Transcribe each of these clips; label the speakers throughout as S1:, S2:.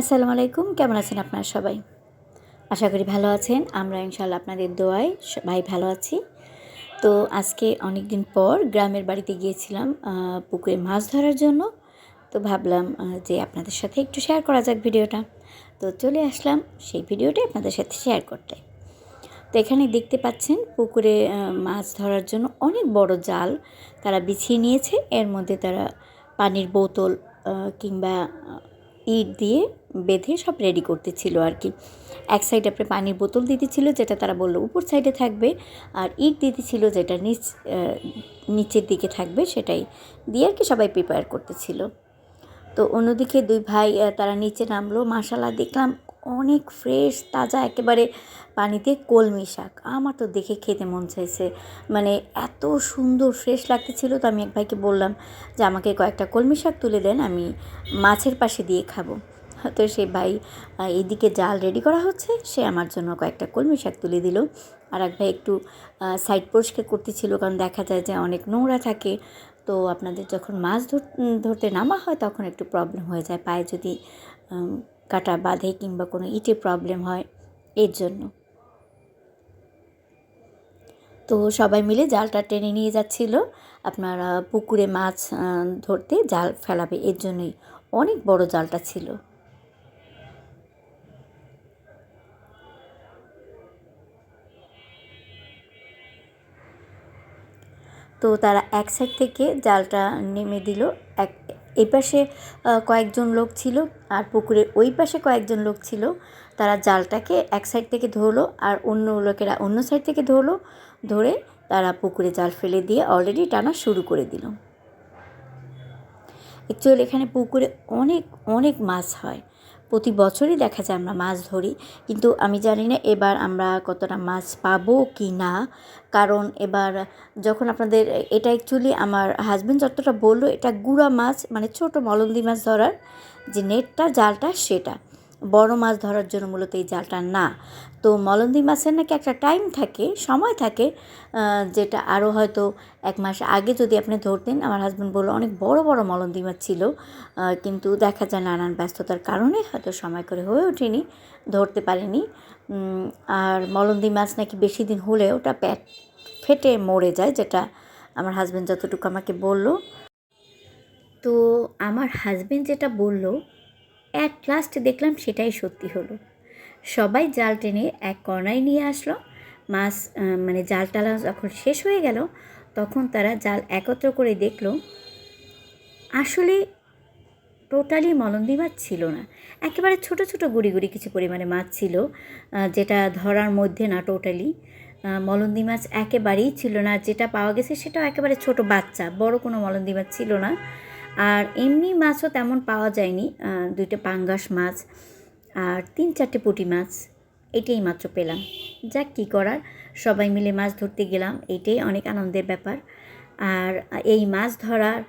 S1: আসসালামু আলাইকুম। কেমন আছেন আপনারা সবাই? আশা করি ভালো আছেন। আমরা ইনশাল্লাহ আপনাদের দোয়ায় সবাই ভালো আছি। তো আজকে অনেক দিন পর গ্রামের বাড়িতে গিয়েছিলাম পুকুরে মাছ ধরার জন্য। তো ভাবলাম যে আপনাদের সাথে একটু শেয়ার করা যাক ভিডিওটা। তো চলে আসলাম সেই ভিডিওটা আপনাদের সাথে শেয়ার করতে। তো এখানে দেখতে পাচ্ছেন, পুকুরে মাছ ধরার জন্য অনেক বড় জাল তারা বিছিয়ে নিয়েছে। এর মধ্যে তারা পানির বোতল কিংবা ইট দিয়ে বেঁধে সব রেডি করতেছিল আর কি। এক সাইডে আপনি পানির বোতল দিতেছিল, যেটা তারা বলল উপর সাইডে থাকবে, আর ইট দিতেছিল যেটা নিচ নিচের দিকে থাকবে সেটাই দিয়ে আর কি সবাই প্রিপেয়ার করতেছিল। তো অন্যদিকে দুই ভাই তারা নিচে নামলো মাসালা দেখলাম অনেক ফ্রেশ তাজা, একেবারে পানিতে কলমি শাক। আমার তো দেখে খেতে মন চাইছে। মানে এত সুন্দর ফ্রেশ লাগতেছিল তো আমি এক ভাইকে বললাম যে, আমাকে কয়েকটা কলমি শাক তুলে দেন, আমি মাছের পাশে দিয়ে খাব। তো সে ভাই এদিকে জাল রেডি করা হচ্ছে, সে আমার জন্য কয়েকটা কলমি শাক তুলে দিল। আর এক ভাই একটু সাইড পরিষ্কার করতেছিল, কারণ দেখা যায় যে অনেক নোংরা থাকে। তো আপনাদের যখন মাছ ধর- ধরতে নামা হয়, তখন একটু প্রবলেম হয়ে যায়। পায়ে যদি কাটা বাঁধে কিংবা কোনো ইটে প্রবলেম হয়, এর জন্য। তো সবাই মিলে জালটা টেনে নিয়ে যাচ্ছিল। আপনার পুকুরে মাছ ধরতে জাল ফেলাবে, এর জন্যই অনেক বড় জালটা ছিল। তো তারা এক সাইড থেকে জালটা নেমে দিল, এক এই পাশে কয়েকজন লোক ছিল আর পুকুরের ওই পাশে কয়েকজন লোক ছিল। তারা জালটাকে এক সাইড থেকে ধরলো আর অন্য লোকেরা অন্য সাইড থেকে ধরলো, ধরে তারা পুকুরে জাল ফেলে দিয়ে অলরেডি টানা শুরু করে দিল। অ্যাকচুয়ালি এখানে পুকুরে অনেক অনেক মাছ হয়। প্রতি বছরই দেখা যায় আমরা মাছ ধরি। কিন্তু আমি জানি না এবার আমরা কতটা মাছ পাবো কি না। কারণ এবার যখন আপনাদের, এটা অ্যাকচুয়ালি আমার হাজব্যান্ড যতটা বলল, এটা গুড়া মাছ মানে ছোট মলন্দি মাছ ধরার যে নেটটা, জালটা, সেটা। বড় মাছ ধরার জন্য মূলত এই জালটা না। তো মলন্দি মাছের নাকি একটা টাইম থাকে, সময় থাকে যেটা আরও হয়তো এক মাস আগে যদি আপনি ধরতেন, আমার হাজব্যান্ড বলল অনেক বড় বড় মলন্দি মাছ ছিল কিন্তু দেখা যায় নানান ব্যস্ততার কারণে হয়তো সময় করে হয়ে ওঠেনি, ধরতে পারিনি। আর মলন্দি মাছ নাকি বেশি দিন হলে ওটা প্যাট ফেটে মরে যায়, যেটা আমার হাজব্যান্ড যতটুকু আমাকে বলল। তো আমার হাজব্যান্ড যেটা বলল অ্যাট লাস্ট দেখলাম সেটাই সত্যি হলো। সবাই জাল টেনে এক কর্নায় নিয়ে আসলো। মাছ মানে জাল টালা যখন শেষ হয়ে গেল, তখন তারা জাল একত্র করে দেখল, আসলে টোটালি মলন্দি মাছ ছিল না। একেবারে ছোট ছোট গুড়ি গুড়ি কিছু পরিমাণে মাছ ছিল যেটা ধরার মধ্যে না টোটালি মলন্দি মাছ একেবারেই ছিল না। যেটা পাওয়া গেছে সেটাও একেবারে ছোট বাচ্চা, বড় কোনো মলন্দি মাছ ছিল না। আর এমনি মাছও তেমন পাওয়া যায়নি দুইটা পাঙ্গাস মাছ আর তিন চারটে পুঁটি মাছ, এটাই মাত্র পেলাম। যাক, কী করার? সবাই মিলে মাছ ধরতে গেলাম, এটাই অনেক আনন্দের ব্যাপার। আর এই মাছ ধরার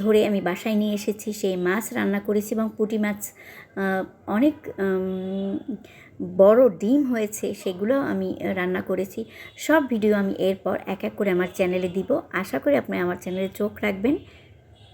S1: ধরে আমি বাসায় নিয়ে এসেছি, সেই মাছ রান্না করেছি এবং পুঁটি মাছ অনেক বড় ডিম হয়েছে, সেগুলো আমি রান্না করেছি। সব ভিডিও আমি এরপর এক এক করে আমার চ্যানেলে দিব। আশা করি আপনি আমার চ্যানেলে চোখ রাখবেন।